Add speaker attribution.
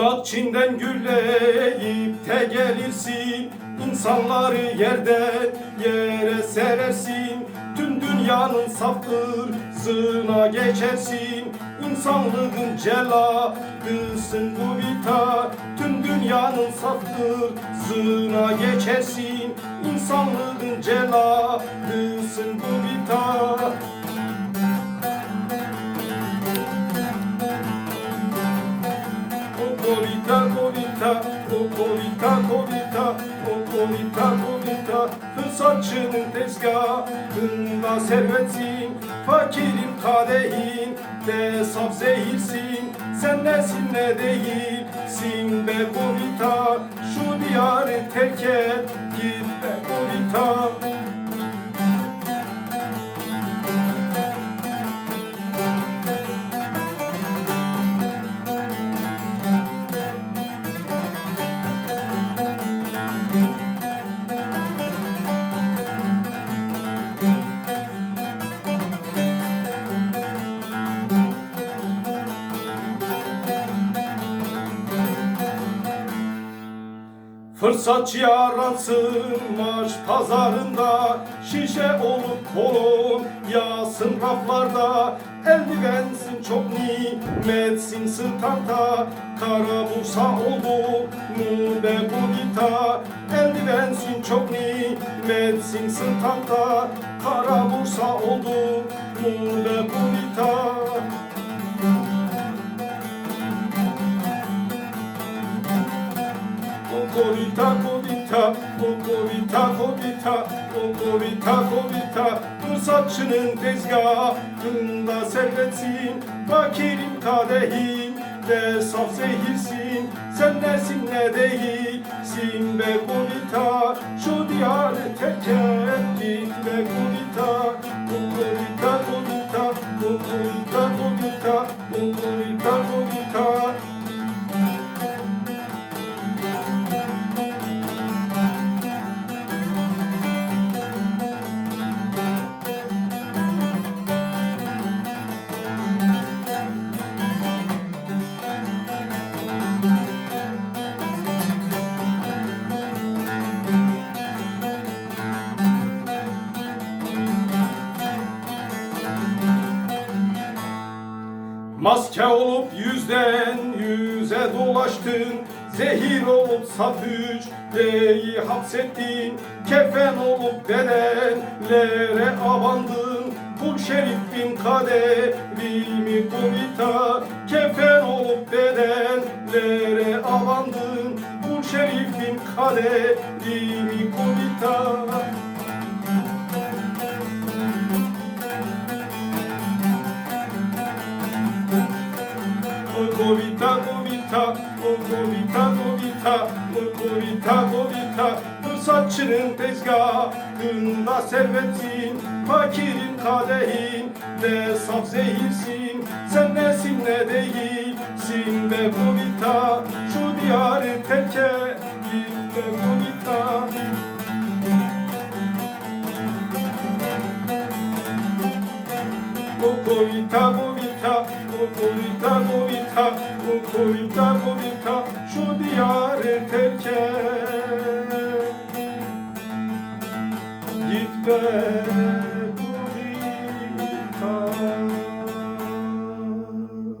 Speaker 1: Bak Çin'den gürleyip de gelirsin. İnsanları yerden yere serersin. Tüm dünyanın safır zığına geçersin. İnsanlığın celadısın bu vita Tüm dünyanın safır zığına geçersin. İnsanlığın celadısın bu vita kolita, okolita, kolita, okolita, kolita Fırsatçının tezgahında servetsin Fakirin kadehin de saf zehirsin. Sen nesin ne değilsin be kolita Şu diyarı terk et git be kolita Fırsatçı aransın marş pazarında Şişe olup kolon yağsın raflarda. Eldivensin çok nimetsin standa Kara bursa oldu mu be gurita Eldivensin çok nimetsin standa Kara bursa oldu mu be Okolita, kolita, okolita, kolita, okolita, kolita Fırsatçının tezgahında servetsin Fakirin kadehin de saf zehirsin. Sen nesin ne değilsin be kolita Şu diyarı terk et git be kolita Okolita, kolita, okolita, kolita, okolita, kolita Maske olup yüzden yüze dolaştın Zehir olup saf hücreyi hapsettin Kefen olup bedenlere abandın. Kul şerifin kaderimi komita Kefen olup bedenlere abandın. Kul şerifin kaderimi komita Okolita, kolita, okolita, kolita, okolita, kolita Fırsatçının tezgahında servetsin Fakirin kadehin. De saf zehirsin Sen nesin ne değilsin be kolita Şu diyarı terk et git be kolita Okolita, kolita, okolita, kolita, okolita, kolita Şu diyarı terk et. Git be